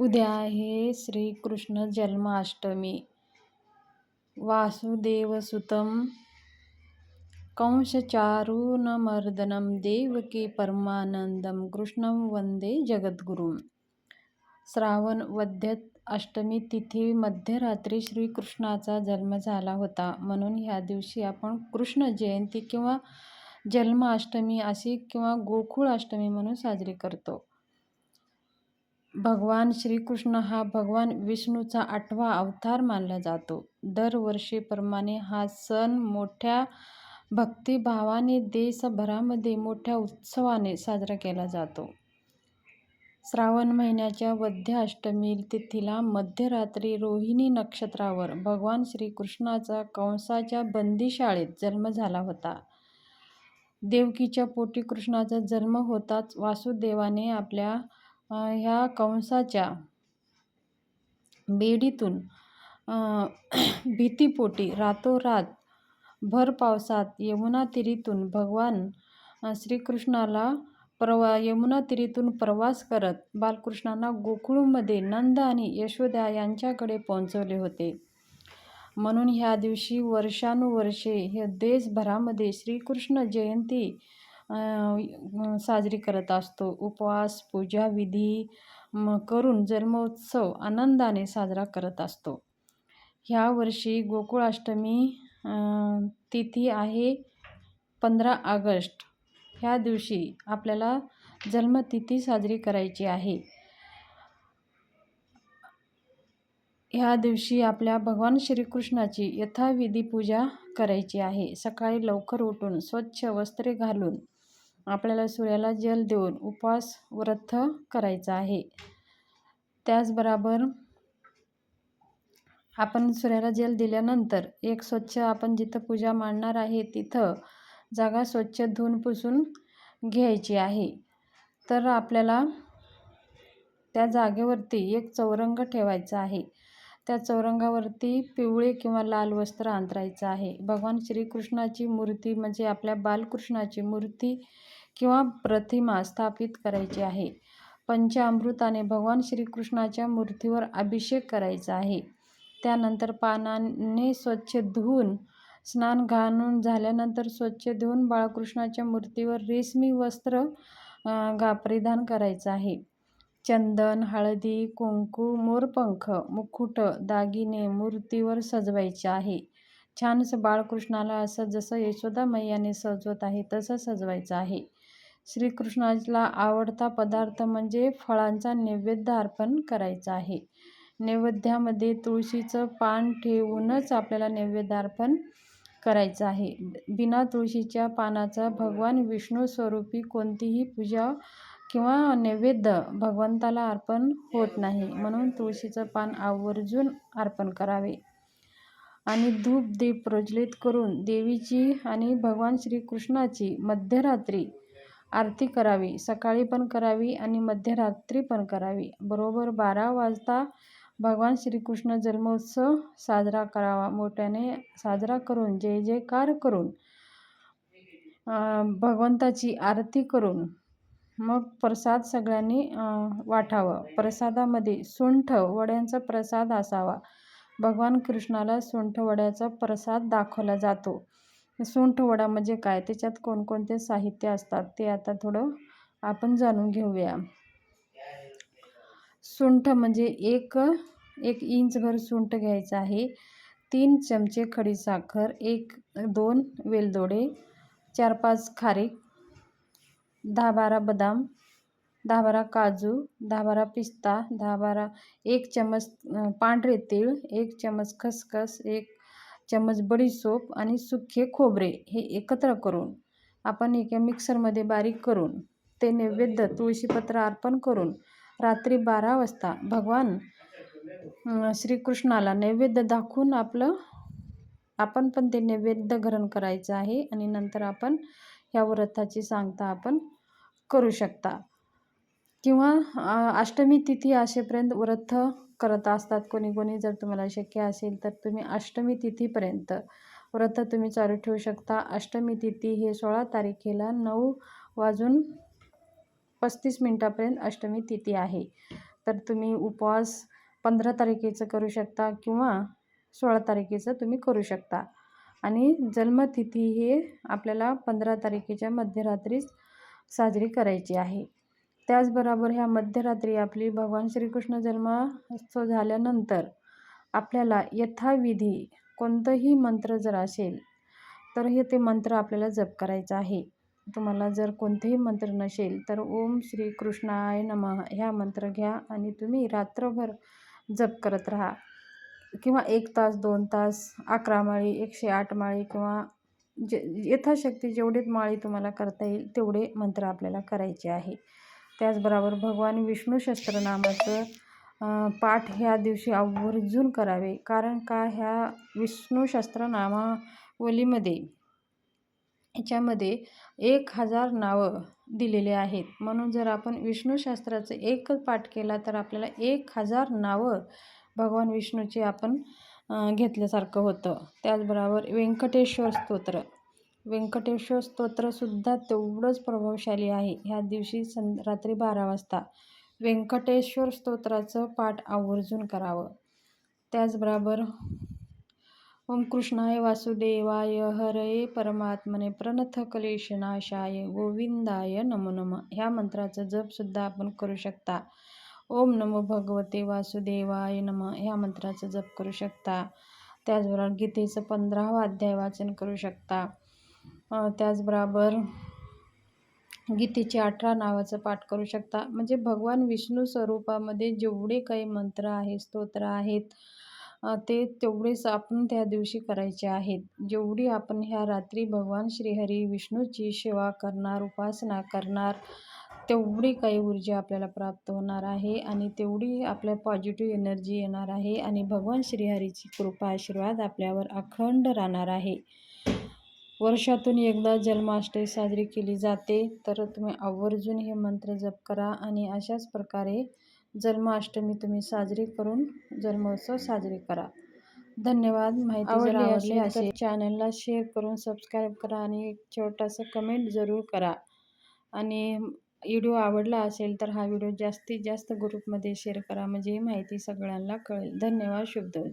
उद्या आहे श्रीकृष्ण जन्माष्टमी. वासुदेवसुतं कंसचारूणमर्दनं देवकी परमानंदं कृष्णं वंदे जगद्गुरुं श्रावण वद्य अष्टमी तिथी मध्यरात्री श्रीकृष्णाचा जन्म झाला होता. म्हणून ह्या दिवशी आपण कृष्ण जयंती किंवा जन्माष्टमी अशी किंवा गोकुळ अष्टमी म्हणून साजरी करतो. भगवान श्रीकृष्ण हा भगवान विष्णूचा आठवा अवतार मानला जातो. दरवर्षीप्रमाणे हा सण मोठ्या भक्तिभावाने देशभरामध्ये मोठ्या उत्सवाने साजरा केला जातो. श्रावण महिन्याच्या वद्य अष्टमी तिथीला मध्यरात्री रोहिणी नक्षत्रावर भगवान श्रीकृष्णाचा कंसाच्या बंदीशाळेत जन्म झाला होता. देवकीच्या पोटी कृष्णाचा जन्म होताच वासुदेवाने आपल्या ह्या कंसाच्या बेडीतून भीतीपोटी रातोरात भर पावसात यमुना तिरीतून भगवान श्रीकृष्णाला प्रवा यमुना तिरीतून प्रवास करत बालकृष्णांना गोकुळमध्ये नंद आणि यशोदा यांच्याकडे पोहोचवले होते. म्हणून ह्या दिवशी वर्षानुवर्षे हे देशभरामध्ये श्रीकृष्ण जयंती साजरी करत असतो. उपवास पूजा विधी करून जन्मोत्सव आनंदाने साजरा करत असतो. ह्या वर्षी गोकुळाष्टमी तिथी आहे पंधरा ऑगस्ट. ह्या दिवशी आपल्याला जन्मतिथी साजरी करायची आहे. ह्या दिवशी आपल्या भगवान श्रीकृष्णाची यथाविधी पूजा करायची आहे. सकाळी लवकर उठून स्वच्छ वस्त्रे घालून आपल्याला सूर्याला जल देऊन उपवास व्रत करायचा आहे. त्याचबरोबर आपण सूर्याला जल दिल्यानंतर एक स्वच्छ आपण जिथं पूजा मांडणार आहे तिथं जागा स्वच्छ धुवून पुसून घ्यायची आहे. तर आपल्याला त्या जागेवरती एक चौरंग ठेवायचा आहे. त्या चौरंगावरती पिवळे किंवा लाल वस्त्र अंतरायचं आहे. भगवान श्रीकृष्णाची मूर्ती म्हणजे आपल्या बालकृष्णाची मूर्ती किंवा प्रतिमा स्थापित करायची आहे. पंचामृताने भगवान श्रीकृष्णाच्या मूर्तीवर अभिषेक करायचा आहे. त्यानंतर पानाने स्वच्छ धुवून स्नान घालून झाल्यानंतर स्वच्छ धुवून बाळकृष्णाच्या मूर्तीवर रेशमी वस्त्र गा परिधान करायचं आहे. चंदन हळदी कुंकू मोरपंख मुकुट दागिने मूर्तीवर सजवायचे आहे. छानसं बाळकृष्णाला असं जसं यशोदा मैयाने सजवत आहे तसं सजवायचं आहे. श्रीकृष्णाला आवडता पदार्थ म्हणजे फळांचा नैवेद्य अर्पण करायचा आहे. नैवेद्यामध्ये तुळशीचं पान ठेवूनच आपल्याला नैवेद्य अर्पण करायचं आहे. बिना तुळशीच्या पानाचा भगवान विष्णू स्वरूपी कोणतीही पूजा किंवा नैवेद्य भगवंताला अर्पण होत नाही म्हणून तुळशीचं पान आवर्जून अर्पण करावे. आणि धूप दीप प्रज्वलित करून देवीची आणि भगवान श्रीकृष्णाची मध्यरात्री आरती करावी. सकाळी पण करावी आणि मध्यरात्री पण करावी. बरोबर बारा वाजता भगवान श्रीकृष्ण जन्मोत्सव साजरा करावा. मोठ्याने साजरा करून जय जयकार करून भगवंताची आरती करून मग प्रसाद सगळ्यांनी वाटावं प्रसादामध्ये सुंठ वड्यांचा प्रसाद असावा. भगवान कृष्णाला सुंठ वड्याचा प्रसाद दाखवला जातो. सुंठ वडा म्हणजे काय? त्याच्यात कोणकोणते साहित्य असतात ते आता थोडं आपण जाणून घेऊया. सुंठ म्हणजे एक एक इंचभर सुंठ घ्यायचं आहे. तीन चमचे खडीसाखर एक दोन वेलदोडे चार पाच खारीक दहा बारा बदाम दहा बारा काजू दहा बारा पिस्ता दहा बारा एक चमच पांढरे तीळ एक चमच खसखस एक चमच बडीसोप आणि सुखे खोबरे हे एकत्र करून आपण एका मिक्सरमध्ये बारीक करून ते नैवेद्य तुळशीपत्र अर्पण करून रात्री बारा वाजता भगवान श्रीकृष्णाला नैवेद्य दाखवून आपलं आपण पण ते नैवेद्य ग्रहण करायचं आहे आणि नंतर आपण ह्या व्रताची सांगता आपण करू शकता. किंवा अष्टमी तिथी असेपर्यंत व्रत करत असतात कोणी कोणी. जर तुम्हाला शक्य असेल तर तुम्ही अष्टमी तिथीपर्यंत व्रत तुम्ही चालू ठेवू शकता. अष्टमी तिथी हे सोळा तारखेला नऊ वाजून पस्तीस मिनटापर्यंत अष्टमी तिथी आहे. तर तुम्ही उपवास पंधरा तारखेचं करू शकता किंवा सोळा तारखेचं तुम्ही करू शकता. आणि जन्मतिथी हे आपल्याला पंधरा तारखेच्या मध्यरात्रीच साजरी करायची आहे. त्याचबरोबर ह्या मध्यरात्री आपली भगवान श्रीकृष्ण जन्मोत्सव झाल्यानंतर आपल्याला यथाविधी कोणतंही मंत्र जर असेल तर हे ते मंत्र आपल्याला जप करायचं आहे. तुम्हाला जर कोणतेही मंत्र नसेल तर ओम श्री कृष्णाय नमः ह्या मंत्र घ्या आणि तुम्ही रात्रभर जप करत राहा. किंवा एक तास दोन तास अकरा माळी एकशे आठ माळी किंवा जे यथाशक्ती जेवढे माळी तुम्हाला करता येईल तेवढे मंत्र आपल्याला करायचे आहे. त्याचबरोबर भगवान विष्णू शस्त्रनामाचं पाठ ह्या दिवशी आवर्जून करावे. कारण का ह्या विष्णू शस्त्रनामावलीमध्ये ह्याच्यामध्ये एक हजार नावं दिलेले आहेत. म्हणून जर आपण विष्णू शास्त्राचं एकच पाठ केला तर आपल्याला एक हजार नावं भगवान विष्णूची आपण घेतल्यासारखं होतं. त्याचबरोबर व्यंकटेश्वर स्तोत्र. व्यंकटेश्वर स्तोत्रसुद्धा तेवढंच प्रभावशाली आहे. ह्या दिवशी सं रात्री बारा वाजता व्यंकटेश्वर स्तोत्राचं पाठ आवर्जून करावं. त्याचबरोबर ओम कृष्णाय वासुदेवाय हरये परमात्मने प्रणथ क्लेशनाशाय गोविंदाय नमो नम. ह्या मंत्राचं जपसुद्धा आपण करू शकता. ओम नमो भगवते वासुदेवाय नम. ह्या मंत्राचं जप करू शकता. त्याचबरोबर गीतेचं पंधरावा अध्याय वाचन करू शकता. त्याचबरोबर गीतेचे अठरा नावाचं पाठ करू शकता. म्हणजे भगवान विष्णू स्वरूपामध्ये जेवढे काही मंत्र आहे स्तोत्र आहेत ते तेवढेच आपण त्या दिवशी करायचे आहेत. जेवढी आपण ह्या रात्री भगवान श्रीहरी विष्णूची सेवा करणार उपासना करणार तेवढी काही ऊर्जा आपल्याला प्राप्त होणार आहे आणि तेवढी आपल्या पॉझिटिव्ह एनर्जी येणार आहे आणि भगवान श्रीहरीची कृपा आशीर्वाद आपल्यावर अखंड राहणार आहे. वर्षातून एकदा जन्माष्टमी साजरी केली जाते तर तुम्ही आवर्जून हे मंत्र जप करा आणि अशाच प्रकारे जन्माष्टमी तुम्ही साजरी करून जन्मोत्सव साजरी करा. धन्यवाद. माहिती जर आवडली असेल चॅनलला शेअर करून सबस्क्राईब करा आणि एक छोटासा कमेंट जरूर करा. आणि व्हिडिओ आवडला असेल तर हा व्हिडिओ जास्तीत जास्त ग्रुपमध्ये शेअर करा. म्हणजे ही माहिती सगळ्यांना कळेल. धन्यवाद शुभदोज.